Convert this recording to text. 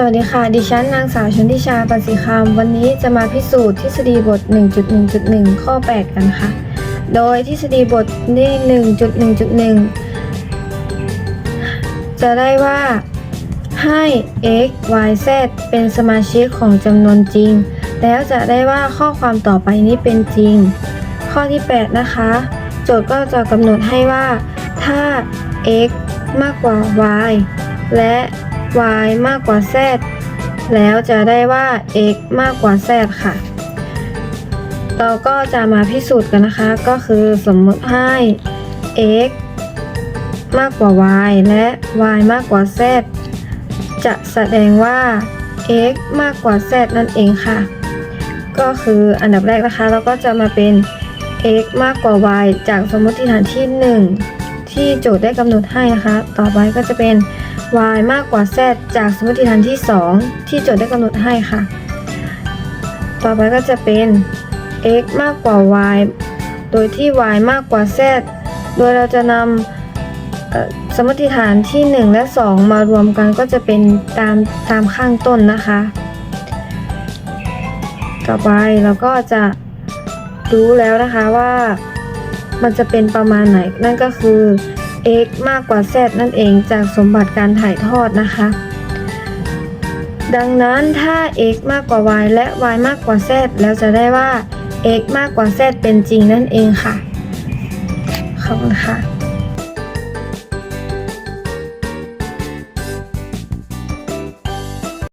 สวัสดีค่ะ ดิฉันนางสาวชนทิชาปศิคามวันนี้จะมาพิสูจน์ทฤษฎีบท 1.1.1 ข้อ 8 กันค่ะ โดยทฤษฎีบทที่1.1.1 จะได้ว่าให้ x y z เป็นสมาชิกของจำนวนจริง แล้วจะได้ว่าข้อความต่อไปนี้เป็นจริง ข้อที่ 8 นะคะ โจทย์ก็จะกำหนดให้ว่า ถ้า x มากกว่า y และ y มากกว่า z แล้วจะได้ว่า x มากกว่า z ค่ะ เราก็จะมาพิสูจน์กันนะคะ ก็คือสมมติให้ x มากกว่า y และ y มากกว่า z จะแสดงว่า x มากกว่า z นั่นเองค่ะ ก็คืออันดับแรกนะคะ เราก็จะมาเป็น x มากกว่า y จากสมมติฐานที่ 1 ที่โจทย์ได้กำหนดให้นะคะ ต่อไปก็จะเป็น y มากกว่า z จากสมมติฐานที่ 2 ที่โจทย์ได้กำหนดให้ค่ะ ต่อไปก็จะเป็น x มากกว่า y โดยที่ y มากกว่า z โดยเราจะนำสมมติฐานที่ 1 และ 2 มารวมกันก็จะเป็นตามตามข้างต้นนะคะ ต่อไปเราก็จะรู้แล้วนะคะว่ามันจะเป็นประมาณไหน นั่นก็คือ x มากกว่า z นั่นเองจากสมบัติการถ่ายทอดนะคะ ดังนั้นถ้า x มากกว่า y และ y มากกว่า z แล้วจะได้ว่า x มากกว่า z เป็นจริงนั่นเองค่ะ ขอบคุณค่ะ